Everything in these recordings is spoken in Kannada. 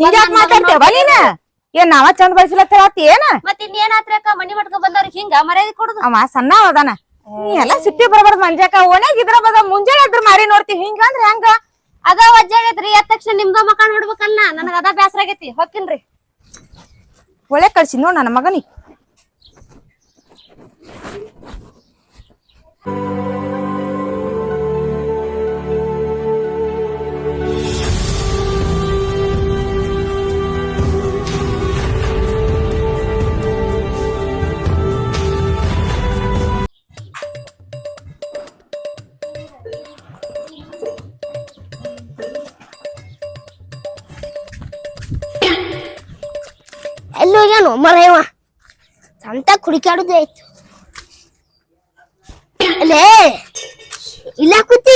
ಹಿಂಗ್ಯಾಕ್ ಮಾತಾಡ್ತೇವ ನೀನ? ಏನ್ ನಾವ ಚಂದ ಬಯಸ್ಲತ್ತಿ ಏನ? ಮತ್ ಇನ್ನೇನ್ ಆತ್ರಿ ಅಕ್ಕ? ಮನಿ ಮಟ್ಕ ಬಂದವ್ರಿಗೆ ಹಿಂಗ ಮರ್ಯಾದೆ ಕೊಡುದು? ಅವ ಸಣ್ಣ ಅದಾನ. ನೀ ಎಲ್ಲಾ ಸಿಟ್ಟಿ ಬರ್ಬಾರ್ದು ಮಂಜಾಕ ಓಣ್ಯಾಗ ಇದ್ರ ಬದ ಮುಂಜಾನೆ ಎದ್ರ ಮಾರಿ ನೋಡ್ತಿ. ಹಿಂಗಂದ್ರ ಹೆಂಗ? ಅದ ವಜ್ಜಾಗೈತ್ರಿ ಎದ್ದ ತಕ್ಷಣ ನಿಮ್ದ ಮಕ ನೋಡ್ಬೇಕಲ್ಲ ನನಗ ಅದ ಬ್ಯಾಸರ ಆಗೈತಿ. ಹೊಕ್ಕಿನ್ರಿ. ಒಳ್ಳೆ ಕಳ್ಸಿ ನೋಡ್ ನನ್ನ ಮಗನಿ ಹೋಗ್ಯಾನು ಮರೇವ ಸಂತ ಕುಡಿಕಾಡುದೇ ಆಯ್ತು. ಲೇ ಇಲ್ಲ ಕೂತಿ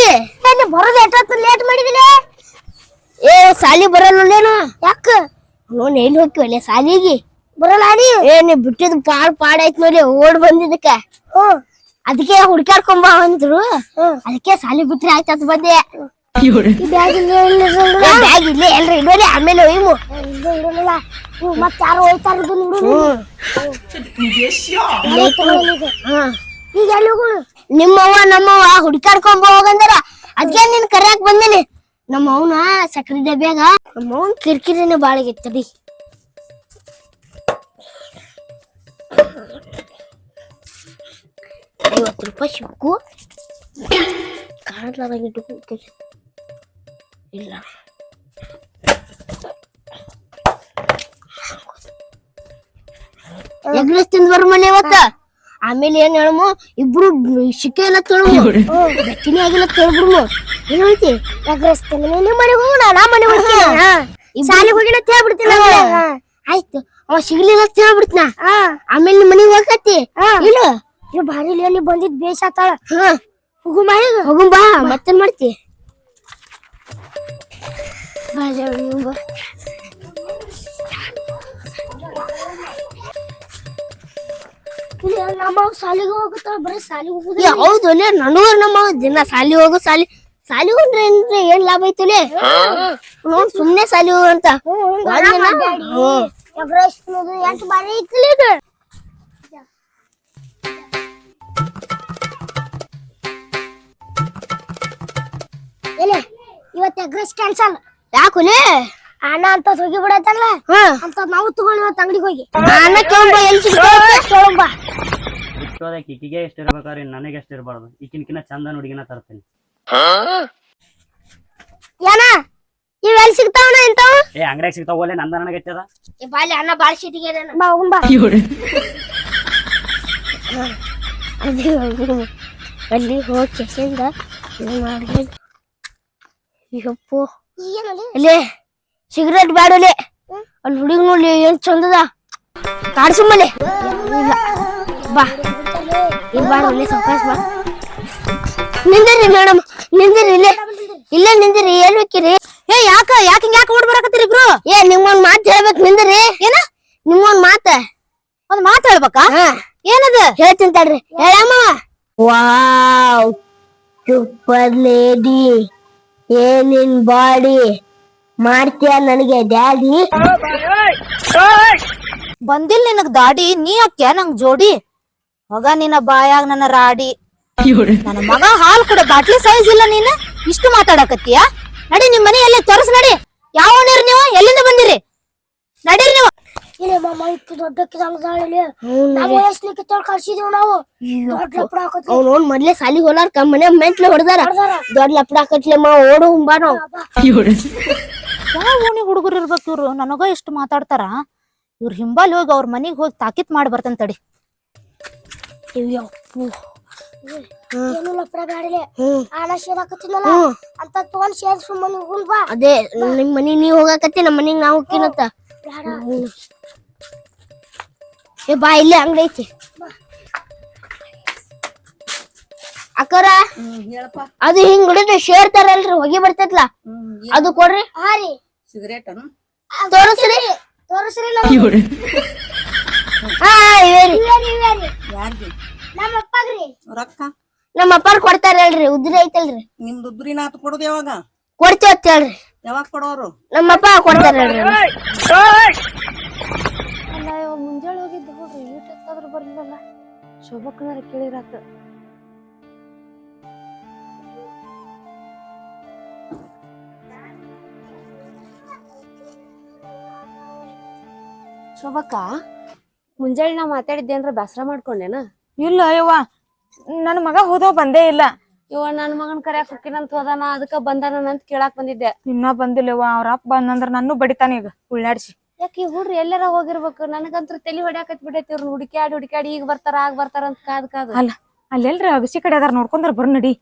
ಏನು ಬರೋದು ಎಷ್ಟೊತ್ತು ಲೇಟ್ ಮಾಡಿದಿಲ್ಲ ಏ ಸಾಲಿ ಬರಲ್ಲೇನು ಯಾಕ? ನೋಡ್ ಎಲ್ಲಿ ಹೋಗ್ತೀವಲ್ಲ ಸಾಲಿಗೆ ಬರಲ್ಲ ನೀ? ಏ ನೀ ಬಿಟ್ಟಿದ್ ಪಾಡ್ ಪಾಡ್ ಆಯ್ತು ನೋಡಿ ಓಡ್ ಬಂದಿದ್ದಕ್ಕ. ಅದಕ್ಕೆ ಹುಡ್ಕಾಡ್ಕೊಂಬ ಅಂದ್ರು. ಅದಕ್ಕೆ ಸಾಲಿ ಬಿಟ್ರೆ ಆಯ್ತು ಬಂದೆ. ಬ್ಯಾಗ್ ಇಲ್ಲೇ ಎಲ್ರಿ ಇಡೋಲಿ ಆಮೇಲೆ ಒಯ್ಮು. ಮತ್ತೆ ಯಾರು ಹೋಯ್ತಾರ ಈಗ ಎಲ್ಲಿ ಹೋಗೋಣ? ನಿಮ್ಮವ್ವ ನಮ್ಮವ್ವ ಹುಡುಕಾಡ್ಕೊಂಡು ಹೋಗಂದ್ರ ಅದ್ಕೆ ನಿನ್ ಕರ್ಯಾಕ್ ಬಂದೇನೆ. ನಮ್ಮ ಅವನ ಸಕ್ರಿ ಡಬ್ಯಾಗ ನಮ್ಮ ಅವನ್ ಕಿರಿಕಿರಿನೇ ಬಾಳಗಿತ್ತಡಿ ಐವತ್ತು ರೂಪಾಯಿ ಸಿಕ್ಕು. ಕಾಣ್ಲಾರ್ದಂಗ ಇಟ್ಕೊಂಡು ಇಲ್ಲ ಎಗ್ರೆಸ್ ತಿಂದ್ ಬರ್ ಮನೆ ಇವತ್ತ ಆಮೇಲೆ ಏನ್ ಹೇಳಮು? ಇಬ್ರು ಶಿಕೆ ಎಲ್ಲ ತೊಳಮು ಬೆಕ್ಕಿನಿ ಆಗಿಲ್ಲ ತೊಳ್ಬಿಡ್ಮು ಏನ್ ಹೇಳ್ತಿ? ಎಗ್ರೆಸ್ ತಿಂದ ನಿಮ್ ಮನೆಗೆ ಹೋಗೋಣ ನಾ ಮನೆ ಹೋಗ್ತೀನಿ. ಶಾಲೆಗೆ ಹೋಗಿನ ತೇಳ್ಬಿಡ್ತೀನಿ ಆಯ್ತು. ಅವ ಸಿಗ್ಲಿಲ್ಲ ಅಂತ ಹೇಳ್ಬಿಡ್ತೀನ. ಆಮೇಲೆ ನಿಮ್ಮ ಮನೆಗೆ ಹೋಗತ್ತಿ ಇಲ್ಲ? ಇವ್ ಭಾರಿ ಇಲ್ಲಿ ಬಂದಿದ್ ಬೇಷ ಆತಾಳ. ಹೋಗು ಮಾಡಿ ಹೋಗು ಬಾ ಮತ್ತೇನ್ ಮಾಡ್ತಿ? ಬಾ. ಜಲ್ದಿ ಹೋಗು. ಇಲ್ಲಿ ನಮ್ಮ ಸಾಲಿಗೆ ಹೋಗುತ್ತಾಳ ಬರೀ ಸಾಲಿಗೆ ಹೋಗುದು ಹೌದು ಲೇ ನನಗೂ ನಮ್ಮ ದಿನ ಸಾಲಿ ಹೋಗು ಸಾಲಿ ಸಾಲಿ ಹೋಗ್ರೆ ಅಂದ್ರೆ ಏನ್ ಲಾಭ ಐತಲೆ ನೋಡ್ ಸುಮ್ನೆ ಸಾಲಿ ಹೋಗು ಅಂತ. ಎಂಟು ಬಾರಿ ಐತಲೆ ಇದು. ಇವತ್ತು ಎಗ್ರೆಸ್ ಕ್ಯಾನ್ಸಲ್ ಯಾಕುಲೆ ಅಣ್ಣ ಅಂತ ಹೋಗಿ ಬಿಡತ್ತಲ್ಲ? ಅಂತ ನಾವು ತಗೊಂಡ್ ಇವತ್ತು ಅಂಗಡಿಗೆ ಹೋಗಿ. ಅಣ್ಣ ಎಲ್ಲಿ ಸಿಗ್ತಾವ ಈಕಿಗೆ ಎಷ್ಟು ಇರ್ಬೇಕಾದ್ರೆ ನನಗೆ ಎಷ್ಟು ಇರಬಾರ್ದು. ಈಕಿನ್ಕಿನ ಚಂದನ ಹುಡುಗಿನ ತರ್ತೇನೆ. ಏನ? ಇವ್ ಎಲ್ಲಿ ಸಿಗ್ತಾವನ ಇಂತಾವ ಏ ಅಂಗಡಿಯಾಗ ಸಿಗ್ತಾವ ನಂದ ಬಾಲಿ ಅಣ್ಣ ಬಾಳ ಬಾ ಅಲ್ಲಿ ಹೋಗು. ಕೆಸಿಂದ ಇದು ಸಿಗರೇಟ್ ಬ್ಯಾಡಲೆ. ಅಲ್ಲಿ ಹುಡುಗ ನೋಡಿ ಏನ್ ಚಂದದ. ಕಾಡ್ಸುಮ್ಮಲೆ ಬಾ. ಇಲ್ಲಿ ಸಾವಕಾಶ ಬಾ. ನಿಂದಿರಿ ಮೇಡಮ್. ನಿಂದಿರಿ ಇಲ್ಲೇ. ಇಲ್ಲೇ ನಿಂದಿರಿ ಹೋಗಿರಿ ಏ ಯಾಕ? ಯಾಕ ಹಿಂಗ ಯಾಕ ಓಡ್ ಬರಾಕತ್ತೀರಿ ಇಬ್ರು? ಏ ನಿಮ್ಮೊಂದ್ ಮಾತು ಹೇಳ್ಬೇಕು ನಿಂದಿರಿ ಏನ? ನಿಮ್ಮೊಂದ್ ಮಾತ. ಒಂದ್ ಮಾತ್ ಹೇಳ್ಬೇಕಾ? ಹಾ. ಏನದ? ಹೇಳ್ತೀನಿ ತಡ್ರಿ. ಹೇಳಮ್ಮ ವಾವ್ ಸೂಪರ್ ಲೇಡಿ. ಏನಿನ್ ಬಾಡಿ? ಮಾಡ್ತೀಯ ನನಗೆ ಡ್ಯಾಡಿ? ಬಂದಿಲ್ ನಿನಗ್ ದಾಡಿ ನೀ ಯಾಕೆ ನಂಗ್ ಜೋಡಿ? ಮಗ ನಿನ್ನ ಬಾಯಾಗ ನನ್ನ ರಾಡಿ. ನನ್ನ ಮಗ ಹಾಲ್ ಕೂಡ ಬಾಟ್ಲಿ ಸೈಜ್ ಇಲ್ಲ ನೀನು. ಇಷ್ಟು ಮಾತಾಡಕತ್ತೀಯ? ನಡಿ ನಿಮ್ ಮನೆ ಎಲ್ಲೇ ತೋರ್ಸ್ ನಡಿ. ಯಾವ ನೀರ್ ನೀವು? ಎಲ್ಲಿಂದ ಬಂದಿರಿ? ನಡೀರಿ ನೀವು. ಇಲ್ಲ ಮಾಮ ಇತ್ತು ದೊಡ್ಡಕ್ಕೆ ಸಂಗದಾಳಲ್ಲಿ ನಾವು ವಯಸ್ಲಿಕ್ಕೆ ತೊಳ್ ಕಳ್ಸಿದೀವಿ ನಾವು. ದೊಡ್ಡ ಲಪಡ ಹಾಕೋತಿ ಅವ್ನು ಮೊದ್ಲೇ ಸಾಲಿ ಹೋಲಾರ ಕಮ್ಮನೆ ಮೆಂಟ್ಲೆ ಹೊಡೆದಾರ. ದೊಡ್ಡ ಲಪಡ ಹಾಕತ್ಲೆ ಮಾ ಓಡು ಹುಂಬಾ ನಾವು. ಯಾವ ಓಣಿ ಹುಡುಗರು ಇರ್ಬೇಕು ಇವ್ರು? ನನಗ ಎಷ್ಟು ಮಾತಾಡ್ತಾರ. ಇವ್ರ ಹಿಂಬಾಲ್ ಹೋಗಿ ಅವ್ರ ಮನೆಗೆ ಹೋಗಿ ತಾಕಿತ್ ಮಾಡಿ ಬರ್ತಂತ ತಡಿ. ಅದೇ ನಿಮ್ ಮನಿ ನೀ ಹೋಗಾಕತ್ತಿ ನಮ್ಮ ಮನಿಗ್ ನಾವು ಹೋಗ್ತೀನತ್ತ ಏ ಬಾ ಇಲ್ಲೇ ಅಂಗಡಿ ಐತಿ. ಅಕ್ಕರ ಅದು ಹಿಂಗ್ ಹಿಡಿದು ಶೇರ್ ಹೋಗಿ ಹೊಗೆ ಬರ್ತೈತ್ಲ? ಅದು ಕೊಡ್ರಿ. ಹಾ ರೀ. ಸಿಗರೇಟ್ ತೋರಿಸ್ರಿ. ತೋರಿಸ್ರಿ ಹಾ ರೀ ಯಾರ್ಗಿ ನಮ್ಮ ಅಪ್ಪಗ್ರಿ. ರೊಕ್ಕ ನಮ್ಮ ಅಪ್ಪಾರ್ ಕೊಡ್ತಾರಲ್ರಿ ಉದ್ರಿ ಐತಲ್ರಿ. ನಿಮ್ದು ಉದ್ರಿನ ಆತು ಕೊಡೋದು ಯಾವಾಗ? ಕೊಡ್ತೀವಿ ಅಂತ ಹೇಳ್ರಿ. ಯಾವಾಗ ಕೊಡೋರು? ನಮ್ಮಪ್ಪ ಕೊಡ್ತಾರ ಅಲ್ಲ ಇವ ಮುಂಜಾನೆ ಹೋಗಿದ್ದು ಹೋಗ್ರಿ ಊಟ ಎತ್ತಾದ್ರೂ ಬರ್ಲಿಲ್ಲಲ್ಲ. ಶೋಭಕ್ಕನಾರ ಕೇಳಿರಾತ ಶೋಭಕ್ಕ ಮುಂಜಾನೆ ನಾ ಮಾತಾಡಿದ್ದೆ ಅಂದ್ರೆ ಬೇಸರ ಮಾಡ್ಕೊಂಡೇನ? ಇಲ್ಲ ಯವ್ವ ನನ್ನ ಮಗ ಹೋದವ ಬಂದೇ ಇಲ್ಲ. ಇವ ನನ್ ಮಗನ್ ಕರ್ಯಾಕ್ ಹೊಕ್ಕಿನಂತ ಹೋದಾನ ಅದಕ್ಕ ಬಂದಾನ ಅಂತ ಕೇಳಾಕ್ ಬಂದಿದ್ದೆ. ಇನ್ನ ಬಂದಿಲ್ಲ ಯವ್ವ ಅವ್ರ ಅಪ್ಪ ಬಂದಂದ್ರ ನಾನು ಬಡಿತಾನ ಈಗ ಉಳ್ಳಾಡ್ಸಿ. ಯಾಕೆ ಈ ಹುಡ್ರಿ ಎಲ್ಲಾರ ಹೋಗಿರ್ಬೇಕು? ನನಗಂತ್ರ ತಲಿ ಹೊಡ್ಯಾಕತ್ ಬಿಟ್ಟೈತಿ ಇವ್ರನ್ನ ಹುಡುಕ್ಯಾಡಿ ಹುಡುಕ್ಯಾಡಿ ಈಗ ಬರ್ತಾರ ಆಗ ಬರ್ತಾರ ಅಂತ ಕಾದ್ ಕಾದ್. ಅಲ್ಲ ಅಲ್ಲೆಲ್ರಿ ಅಗಸಿ ಕಡೆ ಅದಾರ ನೋಡ್ಕೊಂಡ್ರ ಬರ್ ನಡಿ.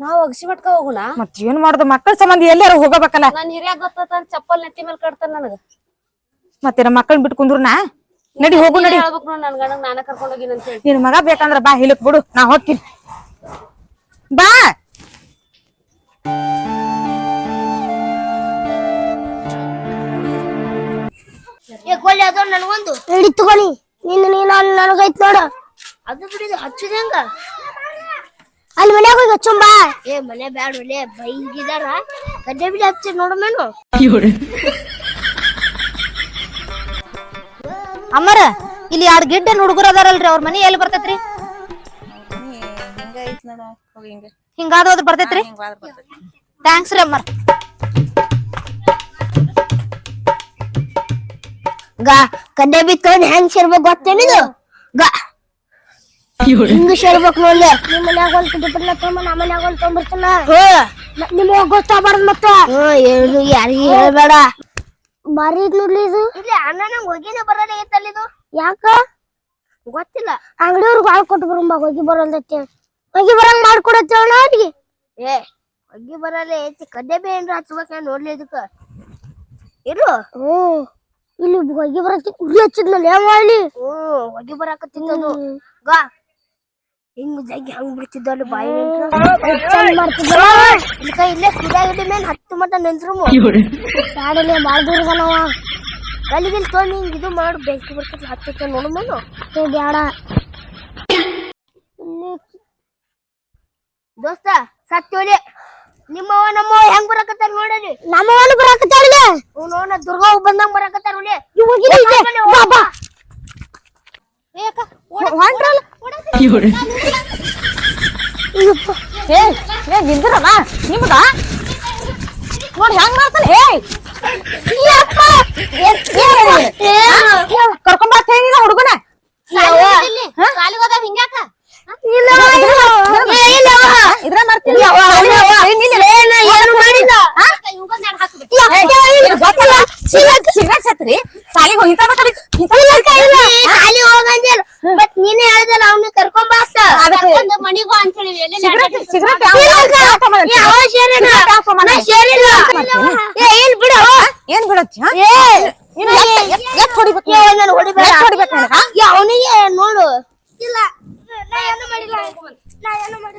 ನಾವ್ ಅಗಸಿ ಮಟ್ಕ ಹೋಗೋಣ ಮತ್ ಏನ್ ಮಾಡುದು ಮಕ್ಕಳ ಸಂಬಂಧ ಎಲ್ಲಾರ ಹೋಗಬೇಕಲ್ಲ. ನನ್ ಹಿರಿಯಾಗ ಗೊತ್ತ ಚಪ್ಪಲ್ ನೆತ್ತಿ ಮೇಲೆ ಕಟ್ತಾನ ನನಗ. ಮತ್ತೆ ನಮ್ಮ ಮಕ್ಕಳನ್ನ ಬಿಟ್ಟು ಕುಂದ್ರನಾ? ನಡಿ ಹೋಗು ನಡಿ. ಹೇಳ್ಬೇಕು ನೋಡ್ ನನ್ ಗಂಡಗ್ ನಾನ ಕರ್ಕೊಂಡ್ ಹೋಗಿನ ಅಂತ ಹೇಳಿ. ನಿನ್ ಮಗ ಬೇಕಂದ್ರ ಬಾ ಹಿಲಕ್ ಬಿಡು ನಾ ಹೋಗ್ತೀನಿ. ಬಾ! ಏ ಗೋಲಿ ಅದ ನನಗೊಂದು. ಹಿಡಿ ತಗೊಳಿ ನಿನ್ನ ನೀನು ಅಲ್ಲಿ ನನಗೈತ್ ನೋಡು. ಅದು ಬಿಡಿದು ಹಚ್ಚುದ ಹೆಂಗ? ಅಲ್ಲಿ ಮನ್ಯಾಗ ಹೋಗಿ ಹಚ್ಚುಂಬ ಏ ಮನೆ ಬ್ಯಾಡ ಒಲೆ ಬೈಗಿದಾರ. ಗಡ್ಡೆ ಬಿಡಿ ಹಚ್ಚಿ ನೋಡು ಮೇನು. ಅಮ್ಮರ ಇಲ್ಲಿ ಎರಡು ಗಿಡ್ಡ ಹುಡುಗರು ಅದಾರಲ್ರಿ ಅವ್ರ ಮನಿ ಎಲ್ಲಿ ಬರ್ತೈತ್ರಿ? ಹಿಂಗಾದ ಹೋದ್ರ ಬರ್ತೈತ್ರಿ? ಥ್ಯಾಂಕ್ಸ್ ರೀ ಅಮ್ಮರ್. ಗಾ ಕಡ್ಡೆ ಬಿತ್ಕೊಂಡ್ ಹೆಂಗ್ ಸೇರ್ಬೇಕು ಗೊತ್ತೇನಿದು ಗಾ ಹಿಂಗ ಸೇರ್ಬೇಕು ನೋಡ್ಲಿ. ನಿಮ್ ಮನ್ಯಾಗ ಒಂದ್ ಕುಟುಂಬ ತೊಗೊಂಬ ನಮ್ಮ ಮನ್ಯಾಗ ಒಂದ್ ತಗೊಂಡ್ಬರ್ತಾನ ನಿಮ್ಗ ಗೊತ್ತಾಗ್ಬಾರ್ದು ಮತ್ತ? ಏನು ಯಾರಿಗೂ ಹೇಳ್ಬೇಡ. ಬಾರಿ ಇದ್ ನೋಡ್ಲಿ ಇದು. ಇಲ್ಲಿ ಅಣ್ಣ ನಂಗೆ ಹೋಗಿನೇ ಬರಲ್ಲ ಐತಲ್ಲ ಇದು. ಯಾಕ? ಗೊತ್ತಿಲ್ಲ. ಅಂಗಡಿಯವ್ರಿಗೆ ಹಾಳು ಕೊಟ್ಟು ಬರಂಬ ಹೋಗಿ ಬರೋದೈತಿ ಹೋಗಿ ಬರಂಗ್ ಮಾಡ್ಕೊಡತ್ತೆ ಅಣ್ಣ ಅವ್ರಿಗೆ ಏ ಹೋಗಿ ಬರಲ್ಲ ಐತಿ. ಕಡ್ಡೆ ಬೇ ಏನ್ರ ಹಚ್ಬೇಕ ನೋಡ್ಲಿ ಇದಕ್ಕ. ಇರು ಹ್ಮ್ ಇಲ್ಲಿ ಹೋಗಿ ಬರತ್ತಿ ಉರಿ ಹಚ್ಚಿದ್ನಲ್ಲ ಏನ್ ಮಾಡ್ಲಿ ಹ್ಮ್ ಬರಕ ಬರಾಕತ್ತಿದ್ದದು ಗಾ ಹಿಂಗ್ ಜಗ್ಗಿ ಹಂಗ್ ಬಿಡ್ತಿದ್ದಲ್ಲ ಬಾಯಿ ಚಂದ ಇಲ್ಕ ಇಲ್ಲೇ ಕುಡಿಯಾಗಿದ್ದ ಮೇಲೆ ಹತ್ತು ಮಟ ನೆನ್ಸ್ರು ಕಾಡಲ್ಲಿ ಬಾಳ್ ದೂರ ನಾವ ಗಲ್ಲಿಗಿಲ್ ತೊಗೊಂಡು ಹಿಂಗ್ ಇದು ಮಾಡು ಬೆಂಕಿ ಬರ್ತೈತಿ ಹತ್ತಕ್ಕೆ ನೋಡು ಮನು. ಏ ಬ್ಯಾಡ. ದೋಸ್ತ ಸತ್ತೋಲಿ ನಿಮ್ಮವ ನಮ್ಮವ ಹೆಂಗ್ ಬರಾಕತ್ತಾರ ನೋಡಲಿ ನಮ್ಮವನು ಬರಕತ್ತಾರ ನೋಡ ದುರ್ಗಾ ಬಂದಂಗ್ ಬರಕತ್ತಾರ ಬಾ ಏ ಏ ನಿಂದ್ರವ ನಿಮ್ಗ? ನೋಡಿ ಹೆಂಗ್ ಮಾಡ್ತಾನೆ? ಏ ಕರ್ಕೊಂಡ್ ಬಾ ಹೇಳಿಲ್ಲ ಹುಡುಗನ? ಇದ್ರ ಮಾಡ್ತೀನಿ. ಏನು ಮಾಡಿಲ್ಲ ಸಿಗರೇಟ್ ಸತ್ರಿ ಸಾಲಿಗೆ ಹೋಗಿ ಖಾಲಿ ಹೋಗಂದಿಲ್ಲ ಮತ್ ನೀನೇ ಹೇಳ್ದಲ್ಲ ಅವ್ನ ಕರ್ಕೊಂಡ್ ಬಾಸ್ತ ಮನಿಗೂ ಅಂತ ಹೇಳಿ ಸಿಗರೇಟ್ ಸಿಗರೇಟ್ ಏನ್ ಬಿಡು ಏನ್ ಬಿಡತ್ತಿ ಎತ್ ಹೊಡಿಬೇಕು ನಾನು ಹೊಡಿಬೇಡ ಎತ್ ಹೊಡಿಬೇಕು ನನಗ ಅವನಿಗೆ ನೋಡು ಇಲ್ಲ ನಾ ಏನು ಮಾಡಿಲ್ಲ ನಾ ಏನು ಮಾಡಿಲ್ಲ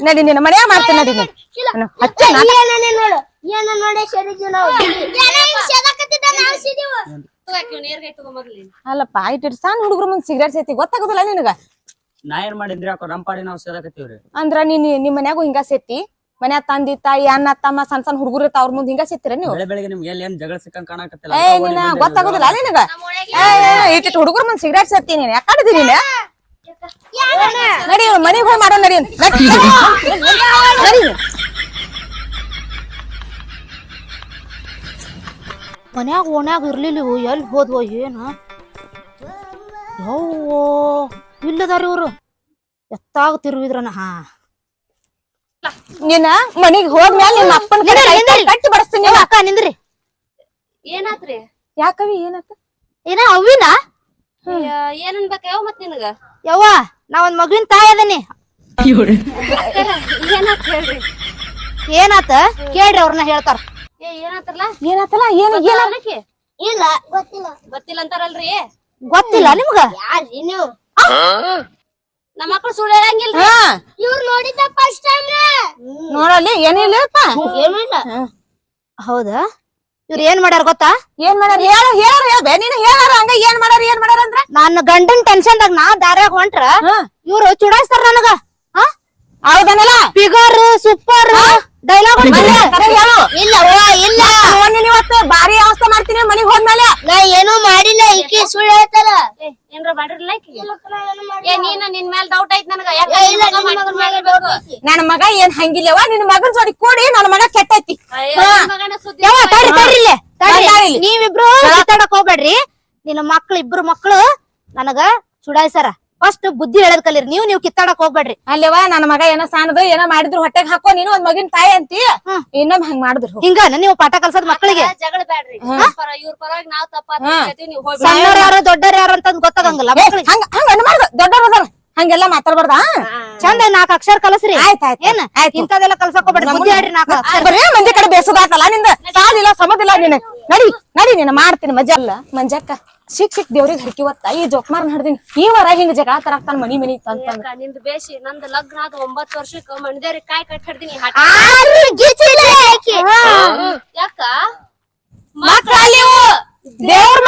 ನಡಿ ನಿನ್ನ ಮನೆಯ ಮಾಡ್ತೀನಿ ನಡಿ ನೀನು. ನಾನು ಹಚ್ಚ ನೋಡು. ಏನ ನಾವು. ಅಲ್ಲಪ್ಪ ಆಯ್ತು ಸಣ್ಣ ಹುಡುಗರು ಮುಂದೆ ಸಿಗರೇಟ್ ಸೇತಿ ಗೊತ್ತಾಗೋದಿಲ್ಲ ನಿನಗ? ನಾ ಏನ್ ಮಾಡಿದ್ರಿ? ಅಕ್ಕ ಪಾಡಿ ನಾವ್ ಅಂದ್ರ ನೀನ್ ನಿಮ್ ಮನ್ಯಾಗು ಹಿಂಗ ಸೇತಿ ಮನೆ ತಂದಿ ತಾಯಿ ಅಣ್ಣ ತಮ್ಮ ಸಣ್ಣ ಸಣ್ಣ ಹುಡುಗರು ಇರ್ತಾವ ಅವ್ರ ಮುಂದ್ ಹಿಂಗ ಸೇತಿರ ನೀವು? ಬೆಳೆ ಬೆಳಿಗ್ಗೆ ನಿಮ್ಗೆ ಎಲ್ಲಿ ಏನ್ ಜಗಳ ಸಿಕ್ಕಂಗ್ ಕಾಣಕತ್ತಿಲ್ಲ. ಏ ನಿನ್ನ ಗೊತ್ತಾಗೋದಿಲ್ಲ ನಿನಗ? ಇಟ್ಟಿಟ್ಟು ಹುಡುಗರು ಮುಂದೆ ಸಿಗರೇಟ್ ಸೇತಿ ನೀನ್. ಯಾಕಾಡಿದಿ ನೀನ್? ನಡಿ ಮನೆಗೆ ಹೋಗಿ ಮಾಡೋ ನಡಿ ನಡಿ. ಮನ್ಯಾಗ ಓಣ್ಯಾಗ ಇರ್ಲಿಲ್ಲ ಇವು ಎಲ್ಲಿ ಹೋದ್ವ ಏನ? ಯವ್ವೋ ಇಲ್ಲದಾರ ಇವ್ರು. ಎತ್ತಾಗ ತಿರುವಿದ್ರನ ಹಾ. ನೀನ ಮನಿಗ್ ಹೋದ್ಮ್ಯಾಲ ನಿಮ್ಮ ಅಪ್ಪನ ಕಟ್ಟಿ ಬಡಸ್ತೀನಿ ಅಕ್ಕ ನಿಂದ್ರಿ. ಏನಾತ್ರಿ? ಯಾಕವಿ ಏನತ್ತ ಏನ ಅವಿನ? ಏನನ್ಬೇಕ ಯಾವ ಮತ್ ನಿನಗ? ಯವ್ವ ನಾ ಒಂದ್ ಮಗುವಿನ ತಾಯಿ ಅದನಿ. ಏನಾತ್ ಹೇಳ್ರಿ ಏನಾತ? ಕೇಳ್ರಿ ಅವ್ರನ್ನ ಹೇಳ್ತಾರ. ಏ ಏನಾತಲ್ಲ? ಏನತ್ತಲ್ಲ ಏನ್ ಏನು ಅವನಕ್ಕೆ ಇಲ್ಲ ಗೊತ್ತಿಲ್ಲ. ಗೊತ್ತಿಲ್ಲ ಅಂತಾರಲ್ರಿ? ಗೊತ್ತಿಲ್ಲ ನಿಮ್ಗ? ಯಾರ್ ನೀವು? ನಮ್ಮ ಮಕ್ಳು ಸುಳ್ಳು ಹೇಳಂಗಿಲ್ರಿ? ಇವ್ರು ನೋಡಿದ್ದ ಫಸ್ಟ್ ಟೈಮ್ ನೋಡಲ್ಲಿ ಏನಿಲ್ಲಪ್ಪ ಏನಿಲ್ಲ ಹೌದಾ? ಇವ್ರು ಏನ್ ಮಾಡ್ಯಾರ ಗೊತ್ತಾ? ಏನ್ ಮಾಡ್ಯಾರ? ಹೇಳ ಹೇಳ ಹೇಳ್ಬೇ ನೀನು ಹೇಳಾರ ಹಂಗ ಏನ್ ಮಾಡ್ಯಾರ ಏನ್ ಮಾಡ್ಯಾರ ಅಂದ್ರ? ನನ್ನ ಗಂಡನ್ ಟೆನ್ಷನ್ ದಾಗ ನಾ ದಾರ್ಯಾಗ ಹೊಂಟ್ರ. ಇವ್ರು ಚುಡಾಯಿಸ್ತಾರ ನನಗ. ಹೌದನಲ್ಲ? ಫಿಗರ್ ಸೂಪರ್ ಡೈಲಾಗ್ ಹೇಳು. ಇಲ್ಲ ಇಲ್ಲ. ನೋಡ್ ಇವತ್ತು ಬಾರಿ ಅವಸ್ಥೆ ಮಾಡ್ತೀನಿ ಮನಿಗ್ ಹೋದ್ಮೇಲೆ. ನಾ ಏನೂ ಮಾಡಿಲ್ಲ ಈಕಿ ಸುಳ್ಳು ಹೇಳ್ತಾರ ಏನ್ರ ಮಾಡ್ರಲ್ಲ ಏ ನೀನು ನಿನ್ ಮೇಲೆ ಡೌಟ್ ಐತ್ ನನಗ ಯಾಕ ಏ, ಇಲ್ಲ ನಿನ್ ಮಗನ್ ಮೇಲೆ doubt ಐತಿ. ನನ್ ಮಗ ಏನ್ ಹಂಗಿಲ್ಲವ ನಿನ್ ಮಗನ್ ಜೋಡಿ ಕೂಡಿ ನನ್ನ ಮಗ ಕೆಟ್ಟೈತಿ. ಮಗನ ಸುದ್ದಿ ಯಾವ ತಡ್ರಿ ತಡ್ರಿ ಇಲ್ಲೇ, ಇಲ್ಲಿ. ನೀವಿಬ್ರು ಮಾತಾಡಕ್ ಹೋಗ್ಬೇಡ್ರಿ. ನಿನ್ನ ಮಕ್ಳು ಇಬ್ರು ಮಕ್ಳು ನನಗ ಚುಡಾಯ್ಸಾರ ಫಸ್ಟ್ ಬುದ್ಧಿ ಹೇಳದ್ ಕಲೀರಿ. ನೀವು ನೀವು ಕಿತ್ತಾಡಕ್ ಹೋಗ್ಬೇಡ್ರಿ. ಅಲ್ಲವ ನನ್ನ ಮಗ ಏನೋ ಸಾನದ ಏನೋ ಮಾಡಿದ್ರು ಹೊಟ್ಟೆಗೆ ಹಾಕೋ ನೀನು ಒಂದ್ ಮಗಿನ ತಾಯಿ ಅಂತಿ. ಇನ್ನೊಂದ್ ಇನ್ನೊಮ್ಮೆ ಹಂಗ್ ಮಾಡಿದ್ರು. ಹಿಂಗ ನೀವು ಪಾಠ ಕಲ್ಸದ್ ಮಕ್ಳಿಗೆ. ಜಗಳ ಬೇಡ್ರಿ ಇವ್ರ ಪರವಾಗಿ ನಾವ್ ತಪ್ಪ ಯಾರು ದೊಡ್ಡವ್ರ ಯಾರು ಅಂತ ಗೊತ್ತಾಗಂಗಿಲ್ಲ ಹಂಗ ಹಂಗ ಅದಾರ. ಹಂಗೆಲ್ಲ ಮಾತಾಡ್ಬಾರ್ದ? ಚಂದ ನಾಕ್ ಅಕ್ಷರ ಕಲಸ್ರಿ. ಆಯ್ತ್ ಆಯ್ತ್ ಏನ್? ಆಯ್ತ್. ಇಂಥದೆಲ್ಲ ಕಲ್ಸಕ್ ಬುದ್ಧಿ ಹೇಳ್ರಿ ನಾಲ್ಕು ಅಕ್ಷರ. ಬರೇ ಮಂದಿ ಕಡೆ ಬೇಸದಾತಲ್ಲ ನಿಂದ ಸಾಲಿಲ್ಲ ಸಮದಿಲ್ಲ ನೀನ್. ನಡಿ ನಡಿ ನೀನ್ ಮಾಡ್ತೀನಿ ಮಜಾ. ಅಲ್ಲ ಮಂಜಕ್ಕ ಸಿಕ್ ಸಿಕ್ ದೇವ್ರಿಗೆ ಹರಕಿ ಒತ್ತ ಈ ಜೋಕ್ಮಾರ್ ನಡ್ದೀನಿ ಈ ವರ ಹಿಂಗ ಜಗಳ ತರಾಕ್ತಾನ ಮನಿ ಮನಿ ಯಾಕ ನಿಂದ್ ಬೇಸಿ ನಂದ್ ಲಗ್ನ ಆದ ವರ್ಷಕ್ಕೆ ವರ್ಷಕ್ಕ. ಮಣ್ದೇವ್ರಿಗೆ ಕಾಯಿ ಕಟ್ ಹಿಡ್ದೀನಿ ದೇವ್ರ